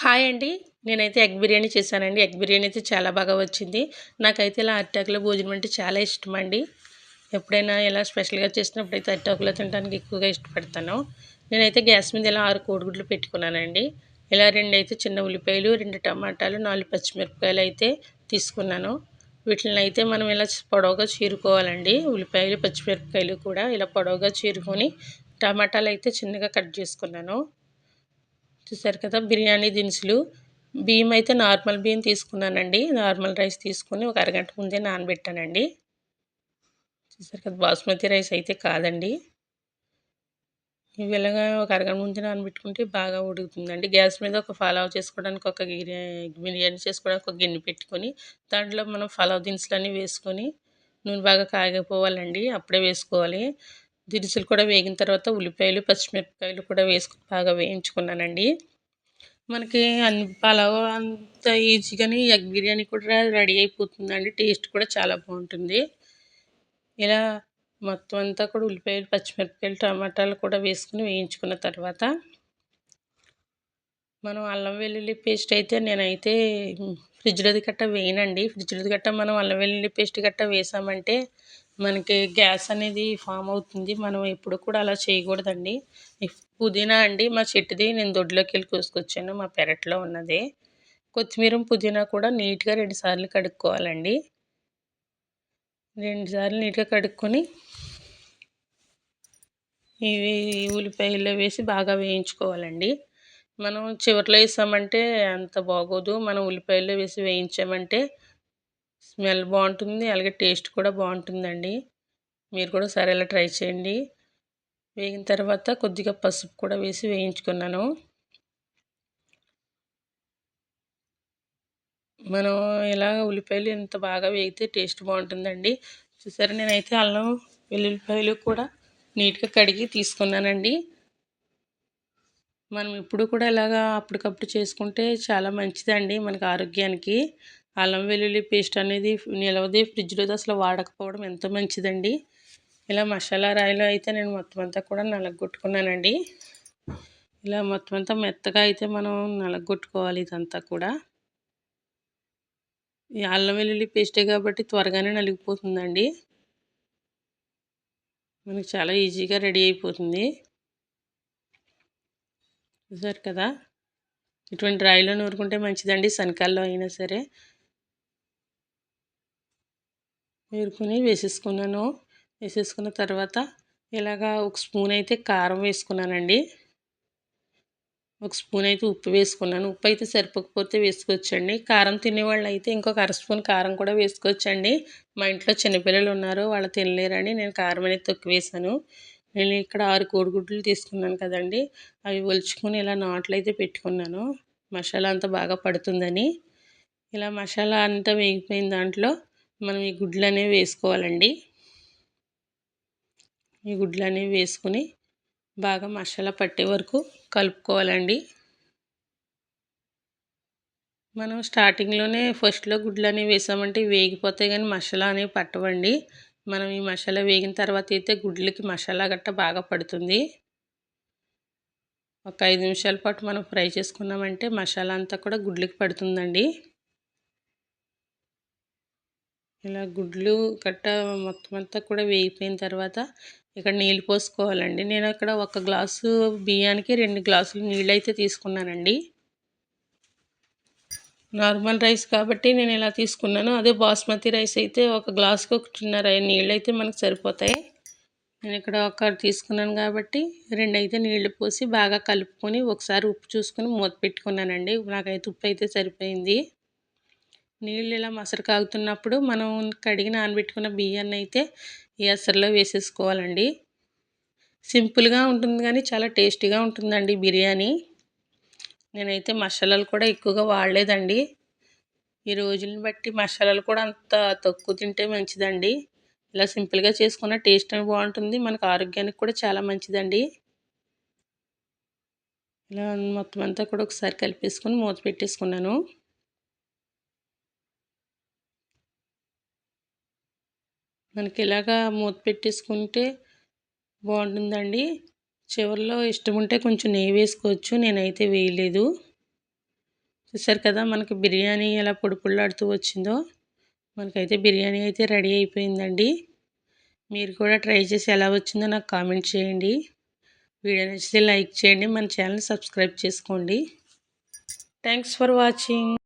Hi అండి. నేనైతే egg biryani చేశానండి. ఎగ్ బిర్యానీ అయితే చాలా బాగా వచ్చింది. నాకైతే ఇలా అరిటాకులో భోజనం అంటే చాలా ఇష్టం అండి ఎప్పుడైనా ఇలా స్పెషల్గా చేసినప్పుడు అయితే అరిటాకులో తినడానికి ఎక్కువగా ఇష్టపడతాను. నేనైతే గ్యాస్ మీద ఇలా ఆరు కోడిగుడ్లు పెట్టుకున్నానండి. ఇలా రెండు అయితే చిన్న ఉల్లిపాయలు రెండు టమాటాలు నాలుగు పచ్చిమిరపకాయలు అయితే తీసుకున్నాను. వీటిని అయితే మనం ఇలా పొడవుగా చీరుకోవాలండి. ఉల్లిపాయలు పచ్చిమిరపకాయలు కూడా ఇలా పొడవుగా చీరుకొని టమాటాలు అయితే చిన్నగా కట్ చేసుకున్నాను. చూసారు కదా బిర్యానీ దినుసులు. బియ్యం అయితే నార్మల్ బియ్యం తీసుకున్నానండి. నార్మల్ రైస్ తీసుకుని ఒక అరగంట ముందే నానబెట్టానండి. చూసారు కదా బాస్మతి రైస్ అయితే కాదండి. ఇలాగా ఒక అరగంట ముందే నానబెట్టుకుంటే బాగా ఉడుకుతుందండి. గ్యాస్ మీద ఒక ఫలావ్ చేసుకోవడానికి ఒక బిర్యానీ చేసుకోవడానికి ఒక గిన్నె పెట్టుకొని దాంట్లో మనం ఫలావ్ దినుసులన్నీ వేసుకొని నూనె బాగా కాగిపోవాలండి. అప్పుడే వేసుకోవాలి. దినుసులు కూడా వేగిన తర్వాత ఉల్లిపాయలు పచ్చిమిరపకాయలు కూడా వేసుకుని బాగా వేయించుకున్నానండి. మనకి అన్ని పలావ్ అంత ఈజీగానే ఎగ్ బిర్యానీ కూడా రెడీ అయిపోతుందండి. టేస్ట్ కూడా చాలా బాగుంటుంది. ఇలా మొత్తం అంతా కూడా ఉల్లిపాయలు పచ్చిమిరపకాయలు టమాటాలు కూడా వేసుకుని వేయించుకున్న తర్వాత మనం అల్లం వెల్లుల్లి పేస్ట్ అయితే నేనైతే ఫ్రిడ్జ్లోది గట్ట వేయనండి. ఫ్రిడ్జ్లోది గట్ట మనం అల్లం వెల్లుల్లి పేస్ట్ గట్ట వేసామంటే మనకి గ్యాస్ అనేది ఫామ్ అవుతుంది. మనం ఎప్పుడు కూడా అలా చేయకూడదండి. పుదీనా అండి మా చెట్టుది నేను దొడ్లోకి వెళ్ళి కోసుకొచ్చాను. మా పెరట్లో ఉన్నది. కొత్తిమీర పుదీనా కూడా నీట్గా రెండుసార్లు కడుక్కోవాలండి. రెండుసార్లు నీట్గా కడుక్కొని ఇవి ఉల్లిపాయల్లో వేసి బాగా వేయించుకోవాలండి. మనం చివరిలో వేసామంటే అంత బాగోదు. మనం ఉల్లిపాయల్లో వేసి వేయించామంటే స్మెల్ బాగుంటుంది అలాగే టేస్ట్ కూడా బాగుంటుందండి. మీరు కూడా సరే ఇలా ట్రై చేయండి. వేగిన తర్వాత కొద్దిగా పసుపు కూడా వేసి వేయించుకున్నాను. మనం ఇలా ఉల్లిపాయలు ఎంత బాగా వేగితే టేస్ట్ బాగుంటుందండి. చూసారా నేనైతే అల్లం వెల్లుల్లిపాయలు కూడా నీట్గా కడిగి తీసుకున్నానండి. మనం ఇప్పుడు కూడా ఇలాగా అప్పటికప్పుడు చేసుకుంటే చాలా మంచిదండి మనకు ఆరోగ్యానికి. అల్లం వెల్లుల్లి పేస్ట్ అనేది నిలవది ఫ్రిడ్జ్లో అసలు వాడకపోవడం ఎంతో మంచిదండి. ఇలా మసాలా రాయిలో అయితే నేను మొత్తం అంతా కూడా నలగొట్టుకున్నానండి. ఇలా మొత్తం అంతా మెత్తగా అయితే మనం నలగొట్టుకోవాలి ఇదంతా కూడా. ఈ అల్లం వెల్లుల్లి పేస్టే కాబట్టి త్వరగానే నలిగిపోతుందండి. మనకి చాలా ఈజీగా రెడీ అయిపోతుంది. చూసారు కదా? ఇటువంటి రాయిలో నూరుకుంటే మంచిదండి శనకాల్లో అయినా సరే. నూరుకుని వేసేసుకున్నాను. వేసేసుకున్న తర్వాత ఇలాగా ఒక స్పూన్ అయితే కారం వేసుకున్నానండి. ఒక స్పూన్ అయితే ఉప్పు వేసుకున్నాను. ఉప్పు అయితే సరిపోకపోతే వేసుకోవచ్చండి. కారం తినేవాళ్ళు అయితే ఇంకొక అర స్పూన్ కారం కూడా వేసుకోవచ్చండి. మా ఇంట్లో చిన్నపిల్లలు ఉన్నారు వాళ్ళు తినలేరని నేను కారం అనేది తొక్కి వేసాను. నేను ఇక్కడ ఆరు కోడిగుడ్లు తీసుకున్నాను కదండి. అవి ఒలుచుకొని ఇలా నాట్లు అయితే పెట్టుకున్నాను. మసాలా అంతా బాగా పడుతుందని. ఇలా మసాలా అంతా వేగిపోయిన దాంట్లో మనం ఈ గుడ్లు అనేవి వేసుకోవాలండి. ఈ గుడ్లు అనేవి వేసుకుని బాగా మసాలా పట్టే వరకు కలుపుకోవాలండి. మనం స్టార్టింగ్లోనే ఫస్ట్లో గుడ్లు అనేవి వేసామంటే వేగిపోతాయి కానీ మసాలా అనేవి పట్టవండి. మనం ఈ మసాలా వేగిన తర్వాత అయితే గుడ్లకి మసాలా గట్ట బాగా పడుతుంది. ఒక ఐదు నిమిషాల పాటు మనం ఫ్రై చేసుకున్నామంటే మసాలా అంతా కూడా గుడ్లకి పడుతుందండి. ఇలా గుడ్లు కట్ట మొత్తం అంతా కూడా వేగిపోయిన తర్వాత ఇక్కడ నీళ్ళు పోసుకోవాలండి. నేను అక్కడ ఒక గ్లాసు బియ్యానికి రెండు గ్లాసులు నీళ్ళు అయితే తీసుకున్నానండి. నార్మల్ రైస్ కాబట్టి నేను ఇలా తీసుకున్నాను. అదే బాస్మతి రైస్ అయితే ఒక గ్లాసుకి ఒకటిన్నర నీళ్ళు అయితే మనకు సరిపోతాయి. నేను ఇక్కడ ఒక తీసుకున్నాను కాబట్టి రెండు అయితే నీళ్ళు పోసి బాగా కలుపుకొని ఒకసారి ఉప్పు చూసుకొని మూత పెట్టుకున్నానండి. నాకైతే ఉప్పు అయితే సరిపోయింది. నీళ్ళు ఇలా మసరు కాగుతున్నప్పుడు మనం కడిగి నానబెట్టుకున్న బియ్యాన్ని అయితే ఈ ఎసరులో వేసేసుకోవాలండి. సింపుల్గా ఉంటుంది కానీ చాలా టేస్టీగా ఉంటుందండి బిర్యానీ. నేనైతే మసాలాలు కూడా ఎక్కువగా వాడలేదండి. ఈ రోజులను బట్టి మసాలాలు కూడా అంత తక్కువ తింటే మంచిదండి. ఇలా సింపుల్గా చేసుకున్న టేస్ట్ అని బాగుంటుంది. మనకు ఆరోగ్యానికి కూడా చాలా మంచిదండి. ఇలా మొత్తం అంతా కూడా ఒకసారి కలిపేసుకొని మూత పెట్టేసుకున్నాను. మనకి ఇలాగా మూత పెట్టేసుకుంటే బాగుంటుందండి. చివరిలో ఇష్టం ఉంటే కొంచెం నెయ్యి వేసుకోవచ్చు నేనైతే వేయలేదు. చూసారు కదా మనకి బిర్యానీ ఎలా పొడిపుళ్ళాడుతూ వచ్చిందో మనకైతే బిర్యానీ అయితే రెడీ అయిపోయిందండి. మీరు కూడా ట్రై చేసి ఎలా వచ్చిందో నాకు కామెంట్ చేయండి. వీడియో నచ్చితే లైక్ చేయండి మన ఛానల్ సబ్స్క్రైబ్ చేసుకోండి. Thanks for watching.